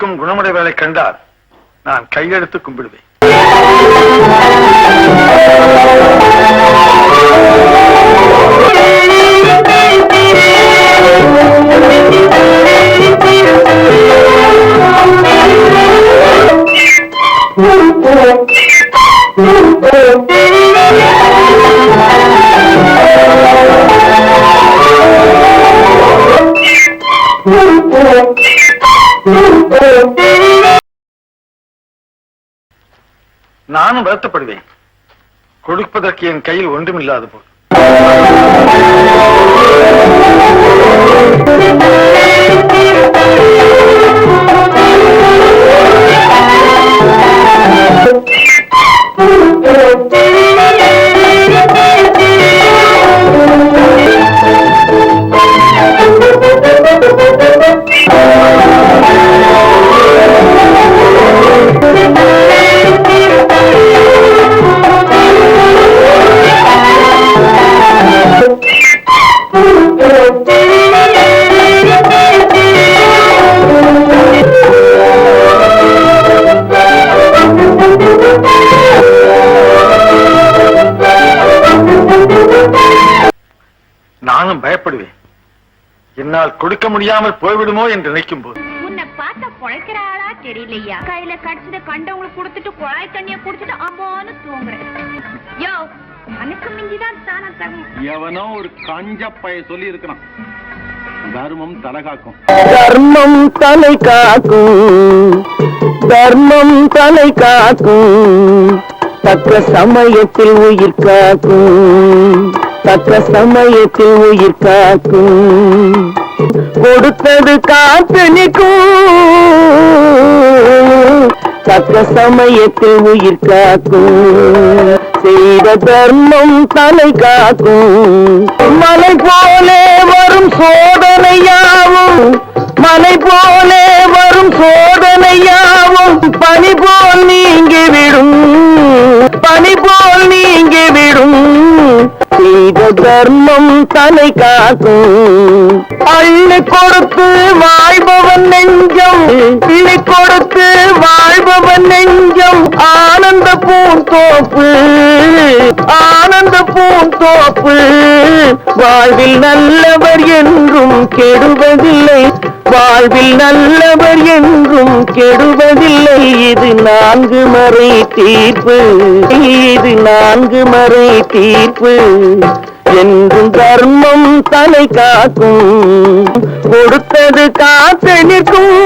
கொடுக்கும் குணமுடையவர்களை கண்டால் நான் கையெழுத்து கும்பிடுவேன். நானும் வருத்தப்படுவேன். கொடுப்பதற்கு என் கையில் ஒன்றுமில்லாது போல். பயப்படுவேன் என்னால் கொடுக்க முடியாமல் போய்விடுமோ என்று நினைக்கும் போது. உன்னை பார்த்தா பொழைக்கிற ஆளா தெரியலையா? கையில கடிச்சத கண்டவங்களுக்கு கொடுத்துட்டு குழாய் தண்ணிய குடிச்சிட்டு அம்மான்னு தூங்குறேன் யோ அனுக்கு மிஞ்சிதான் தானா தகும் எவனோ ஒரு கஞ்ச பைய சொல்லி இருக்கிறான். தர்மம் தலகாக்கும் தர்மம் தலை காக்கும். தர்மம் தலை காக்கும். தக்க சமயத்தில் உயிர் காக்கும். தக்க சமயத்தில் உயிர் காக்கும். கொடுத்தது காத்து நிற்கும் சமயத்தில் உயிர் காக்கும். செய்த தர்மம் தலை காக்கும். மலை போலே வரும் சோதனையாவும் மலை போலே வரும் சோதனையாவும் பனி போல் நீங்கி விடும் பனி போல் நீங்கி விடும். செய்த தர்மம் தலை காக்கும். அள்ளி கொடுத்து வாழ்பவன் நெஞ்சம் கிள்ளி கொடுத்து வாழ்பவன் நெஞ்சம் ஆனந்த பூந்தோப்பு ஆனந்த பூந்தோப்பு வாழ்வில் நல்லவர் என்றும் கெடுவதில்லை வாழ்வில் நல்லவர் என்றும் கெடுவதில்லை இது நான்கு மறை தீர்ப்பு. இது நான்கு மறை தீர்ப்பு. என்றும் தர்மம் தலை காக்கும். கொடுத்தது காத்து நிற்கும்.